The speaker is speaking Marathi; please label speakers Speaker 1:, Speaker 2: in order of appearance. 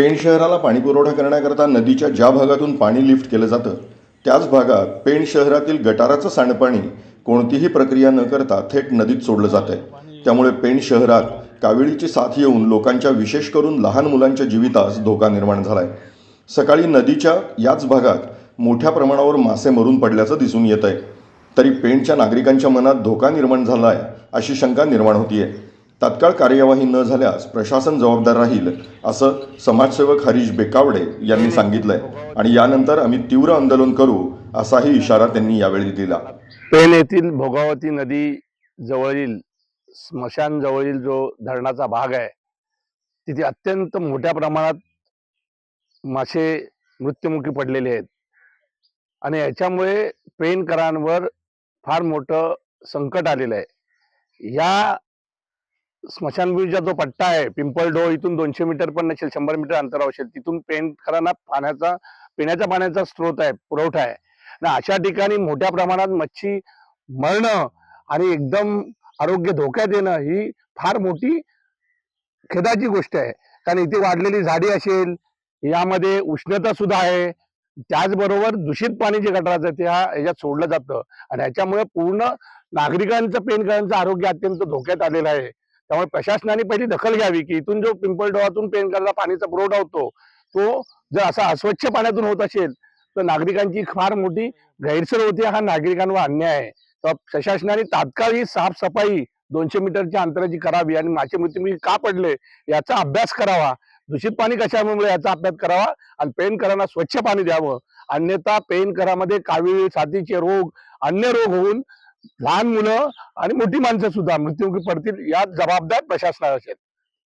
Speaker 1: पेण शहराला पाणीपुरवठा करण्याकरता नदीच्या ज्या भागातून पाणी लिफ्ट केलं जातं त्याच भागात पेण शहरातील गटाराचं सांडपाणी कोणतीही प्रक्रिया न करता थेट नदीत सोडलं जात आहे त्यामुळे पेण शहरात काविळीची साथ येऊन लोकांच्या विशेष करून लहान मुलांच्या जीवितास धोका निर्माण झाला आहे सकाळी नदीच्या याच भागात मोठ्या प्रमाणावर मासे मरून पडल्याचं दिसून येत आहे तरी पेणच्या नागरिकांच्या मनात धोका निर्माण झाला आहे अशी शंका निर्माण होतीये. तात्काळ कार्यवाही न झाल्यास प्रशासन जबाबदार राहील असं समाजसेवक हरीश बेकावडे यांनी सांगितलंय. आणि यानंतर आम्ही तीव्र आंदोलन करू असाही इशारा त्यांनी यावेळी दिला.
Speaker 2: पेन येथील भोगावती नदी जवळील स्मशान जवळील जो धरणाचा भाग आहे तिथे अत्यंत मोठ्या प्रमाणात मासे मृत्युमुखी पडलेले आहेत. आणि याच्यामुळे पेनकरांवर फार मोठं संकट आलेलं आहे. या स्मशानभूमीचा जो पट्टा आहे पिंपळडो इथून दोनशे मीटर पण नसेल शंभर मीटर अंतरावर असेल तिथून पेणकरांना पाण्याचा पिण्याच्या पाण्याचा स्रोत आहे पुरवठा आहे. अशा ठिकाणी मोठ्या प्रमाणात मच्छी मरणं आणि एकदम आरोग्य धोक्यात येणं ही फार मोठी खेदाची गोष्ट आहे. कारण इथे वाढलेली झाडी असेल यामध्ये उष्णता सुद्धा आहे. त्याचबरोबर दूषित पाणी जे गटाराचं आहे ते हा याच्यात सोडलं जातं. आणि ह्याच्यामुळे पूर्ण नागरिकांचं पेनकरांचं आरोग्य अत्यंत धोक्यात आलेलं आहे. त्यामुळे प्रशासनाने पहिली दखल घ्यावी की इथून जो पिंपळडोहातून पेनकरला पाणीचा पुरवठा होतो तो जर असा अस्वच्छ पाण्यातून होत असेल तर नागरिकांची फार मोठी गैरसोय होती. हा नागरिकांवर अन्याय आहे. तर प्रशासनाने तात्काळ ही साफसफाई दोनशे मीटरच्या अंतराची करावी आणि मासे मृत्यू का पडले याचा अभ्यास करावा. दूषित पाणी कशामुळे याचा अभ्यास करावा? आणि पेनकरांना स्वच्छ पाणी द्यावं. अन्यथा पेनकरामध्ये कावीळ साथीचे रोग अन्य रोग होऊन लहान मुलं आणि मोठी माणसं सुद्धा मृत्युमुखी पडतील यात जबाबदार प्रशासनाला असेल.